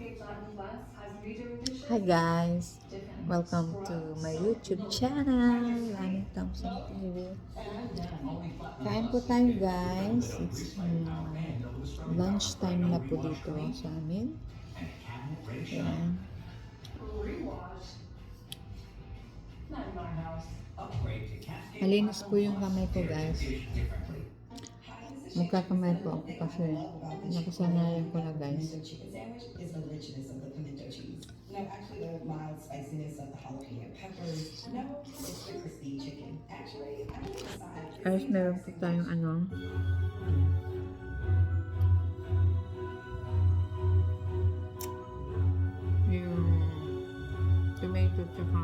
Hi guys! Welcome to my YouTube channel, Lani Thompson TV. Kain po tayo guys. It's um, lunch time na po dito sa amin. Ayan. Malinis po yung kamay ko guys. Magkakamay po ako kasi nakasanayan ko na guys. The chicken sandwich is the richness of the pimento cheese. No, actually, the mild spiciness of the jalapeno peppers. No, it's the crispy chicken. Actually, I think the side. Guys, meron po tayong ano. Yung tomato tsaka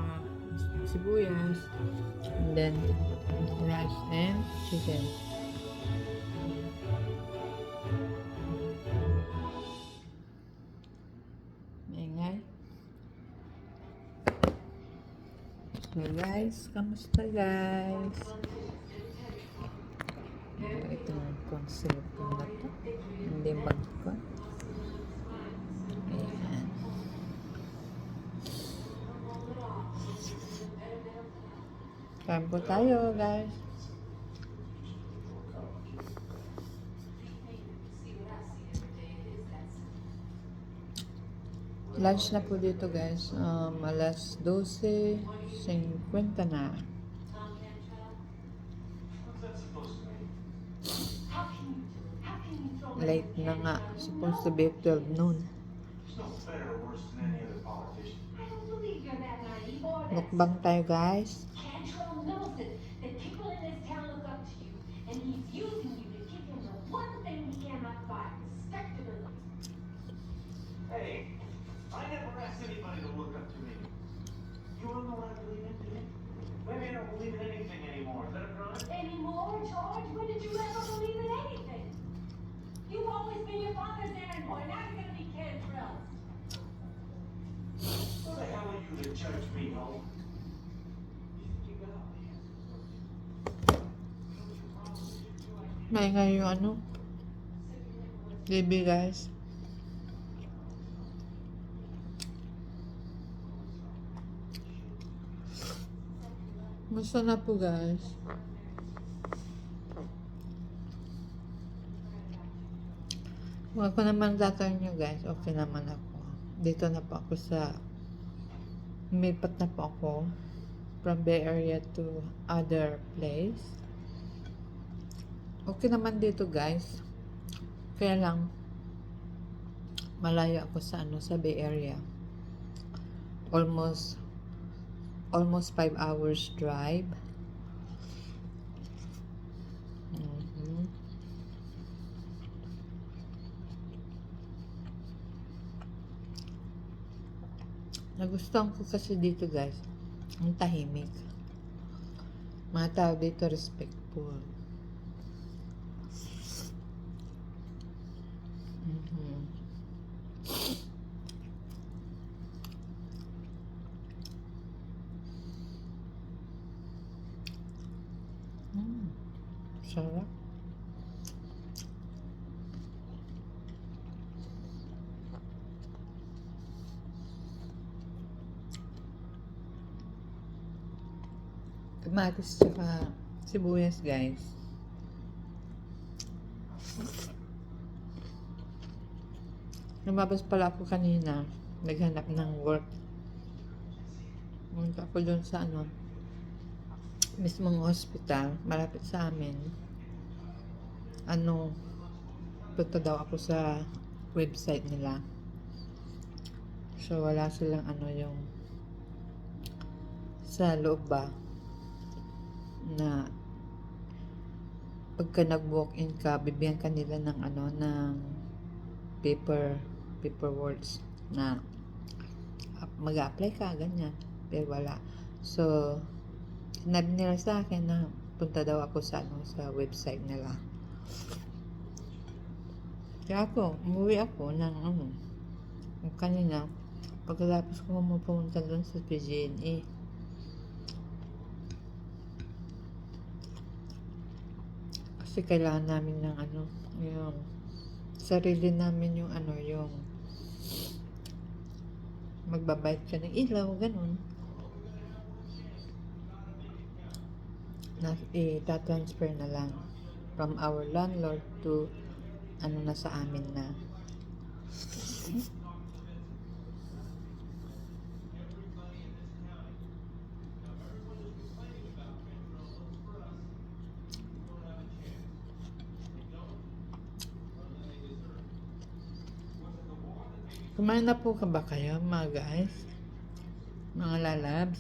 sibuyas. And then rice and chicken. So guys, kamusta guys? Ito yung concept ko na to. Hindi bag ko. Ayan. Kain po tayo guys. Lunch na po dito guys. Um, alas 12.50 na. Late na nga. Supposed to be 12 noon. There's no better the answers? Maingay yung ano. Baby guys. Musta na po guys? Kung ako naman tatanong nyo guys, okay naman ako. Dito na po ako sa Lumipat na po ako from Bay Area to other place. Okay naman dito guys. Kaya lang malayo ako sa ano sa Bay Area. Almost almost 5 hours drive. Nagustuhan ko kasi dito guys, ang tahimik. Mga tao dito respectful. Mhm. Mm. Sarap. Kamatis tsaka sibuyas guys. Lumabas pala ako kanina. Naghanap ng work. Pumunta ako doon sa ano, mismong hospital, malapit sa amin. Ano, punta daw ako sa website nila. So, wala silang ano yung sa loob ba na pagka nag-walk-in ka, bibigyan ka nila ng ano, ng paper, paperworks na ap- mag-apply ka, ganyan. Pero wala. So, sinabi nila sa akin na punta daw ako sa, ano, sa website nila. Kaya ako, umuwi ako ng ano, kanina, pagkatapos ko pumunta doon sa PG&E, kasi kailangan namin ng ano, yung sarili namin yung ano, yung magbabayad ka ng ilaw, ganun. Na, i-transfer na lang from our landlord to ano na sa amin na. Kumain na po ka ba kayo, mga guys? Mga lalabs?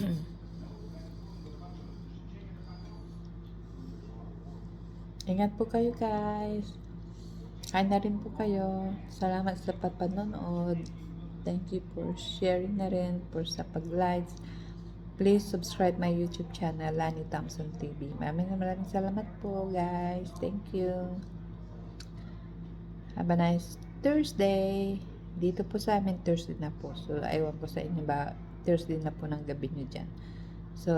Ingat po kayo, guys. Kain na rin po kayo. Salamat sa papanonood. Thank you for sharing na rin, for sa pag-likes. Please subscribe my YouTube channel, Lani Thompson TV. Maraming maraming salamat po, guys. Thank you. Have a nice Thursday. Dito po sa amin, Thursday na po. So, aywan ko sa inyo ba, Thursday na po ng gabi nyo dyan. So,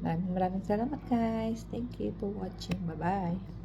maraming maraming salamat, guys. Thank you for watching. Bye-bye.